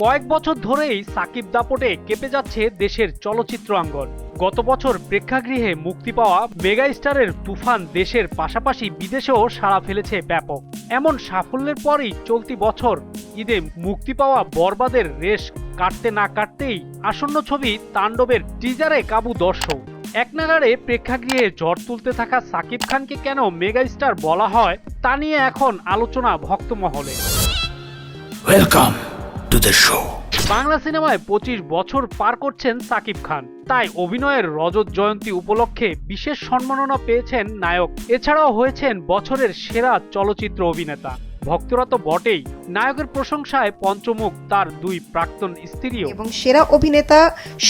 কয়েক বছর ধরেই সাকিব দাপটে কেঁপে যাচ্ছে দেশের চলচ্চিত্র অঙ্গন গত বছর প্রেক্ষাগৃহে মুক্তি পাওয়া মেগা স্টারের তুফান দেশের পাশাপাশি বিদেশেও সাড়া ফেলেছে ব্যাপক। এমন সাফল্যের পরই চলতি বছর ঈদে মুক্তি পাওয়া বরবাদের রেশ কাটতে না কাটতেই আসন্ন ছবি তাণ্ডবের টিজারে কাবু দর্শক। এক নাগারে প্রেক্ষাগৃহে ঝড় তুলতে থাকা সাকিব খানকে কেন মেগা স্টার বলা হয় তা নিয়ে এখন আলোচনা ভক্তমহলে। Welcome to the show Bangla সিনেমায় পঁচিশ বছর পার করছেন সাকিব খান। তাই অভিনয়ের রজত জয়ন্তী উপলক্ষে বিশেষ সম্মাননা পেয়েছেন নায়ক। এছাড়াও হয়েছেন বছরের সেরা চলচ্চিত্র অভিনেতা। ভক্তরা তো বটেই। নায়কের প্রশংসায় পঞ্চমুখ তার দুই প্রাক্তন স্ত্রীও। এবং সেরা অভিনেতা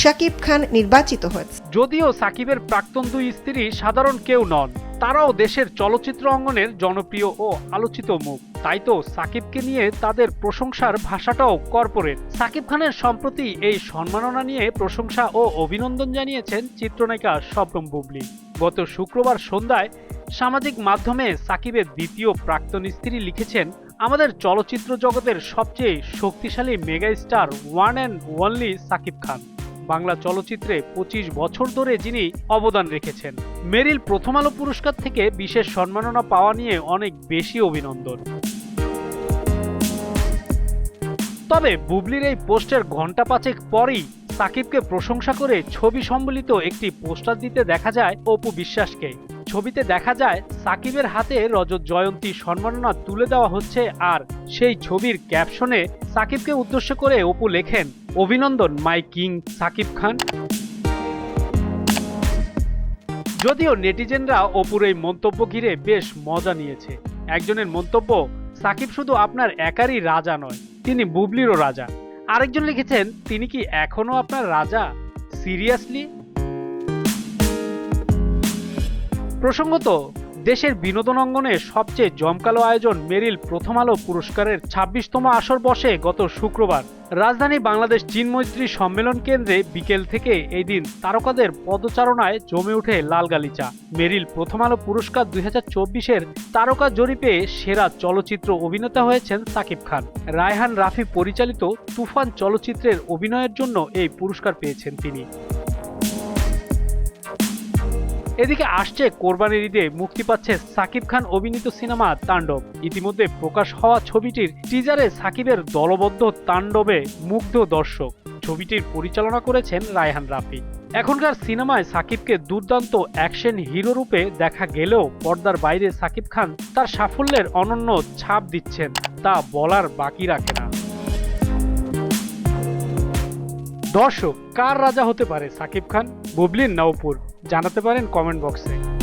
শাকিব খান নির্বাচিত হয়েছে। যদিও সাকিবের প্রাক্তন দুই স্ত্রী সাধারণ কেউ নন তারাও দেশের চলচ্চিত্র অঙ্গনের জনপ্রিয় ও আলোচিত মুখ। তাই তো সাকিবকে নিয়ে তাদের প্রশংসার ভাষাটাও কর্পোরেট। সাকিব খানের সম্প্রতি এই সম্মাননা নিয়ে প্রশংসা ও অভিনন্দন জানিয়েছেন চিত্রনায়িকা শবনম বুবলি। গত শুক্রবার সন্ধ্যায় সামাজিক মাধ্যমে সাকিবের দ্বিতীয় প্রাক্তন স্ত্রী লিখেছেন, আমাদের চলচ্চিত্র জগতের সবচেয়ে শক্তিশালী mega star one and only Shakib Khan. Bangla চলচ্চিত্রে পঁচিশ বছর ধরে যিনি অবদান রেখেছেন। মেরিল প্রথম আলো পুরস্কার থেকে বিশেষ সম্মাননা পাওয়া নিয়ে অনেক বেশি অভিনন্দন। তবে বুবলির এই পোস্টের ঘণ্টা পাঁচেক পরই সাকিবকে প্রশংসা করে ছবি সম্বলিত একটি পোস্টার দিতে দেখা যায় অপু বিশ্বাসকে। ছবিতে দেখা যায়, সাকিবের হাতে রজত জয়ন্তী সম্মাননা তুলে দেওয়া হচ্ছে আর সেই ছবির ক্যাপশনে সাকিবকে উদ্দেশ্য করে অপু লেখেন, অভিনন্দন, মাই কিং সাকিব খান। যদিও নেটিজেনরা অপুর এই মন্তব্য ঘিরে বেশ মজা নিয়েছে। একজনের মন্তব্য, সাকিব শুধু আপনার একারই রাজা নয়, তিনি বুবলিরও রাজা। আরেকজন লিখেছেন, তিনি কি এখনও আপনার রাজা? সিরিয়াসলি? প্রসঙ্গত, দেশের বিনোদন অঙ্গনে সবচেয়ে জমকালো আয়োজন মেরিল প্রথম আলো পুরস্কারের ছাব্বিশতম আসর বসে গত শুক্রবার। রাজধানী বাংলাদেশ চীন মৈত্রী সম্মেলন কেন্দ্রে বিকেল থেকে এই দিন তারকাদের পদচারণায় জমে ওঠে লাল গালিচা। মেরিল প্রথম আলো পুরস্কার দুই হাজার চব্বিশের তারকা জরিপে সেরা চলচ্চিত্র অভিনেতা হয়েছেন সাকিব খান। রায়হান রাফি পরিচালিত তুফান চলচ্চিত্রের অভিনয়ের জন্য এই পুরস্কার পেয়েছেন তিনি। এদিকে আসছে কোরবানির ঈদে মুক্তি পাচ্ছে সাকিব খান অভিনীত সিনেমা তাণ্ডব। ইতিমধ্যে প্রকাশ হওয়া ছবিটির টিজারে সাকিবের দলবদ্ধ তাণ্ডবে মুগ্ধ দর্শক। ছবিটির পরিচালনা করেছেন রায়হান রাফি। এখনকার সিনেমায় সাকিবকে দুর্দান্ত অ্যাকশন হিরো রূপে দেখা গেলেও পর্দার বাইরে সাকিব খান তার সাফল্যের অনন্য ছাপ দিচ্ছেন, তা বলার বাকি রাখে না। দর্শক, কার রাজা হতে পারে সাকিব খান? বুবলির নওপুর। জানাতে পারেন কমেন্ট বক্সে।